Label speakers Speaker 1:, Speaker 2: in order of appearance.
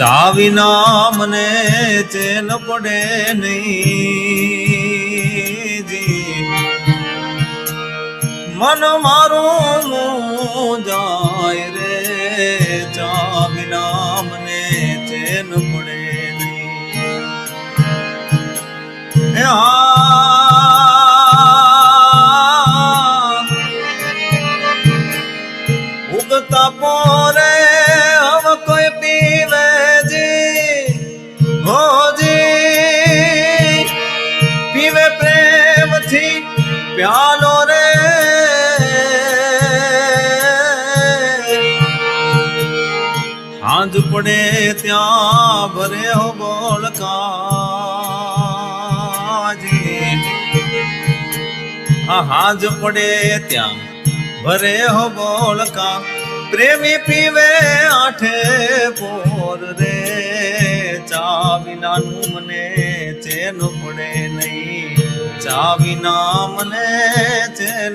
Speaker 1: ચા વિના મને ચેન પડે નહીં મન મારું જાય રે ચા વિના મને ચેન પડે નહીં. ઉગતા પોરે પીવે પ્રેમથી પ્યાલો રે હાંજ પડે ત્યાં ભરે હો બોલકાજી આ હાંજ પડે ત્યાં ભરે હો બોલકા પ્રેમી પીવે આઠે પોર રે ચા વિનાનું મને ચેન પડે નહીં. ચાવી નામ ને ચેન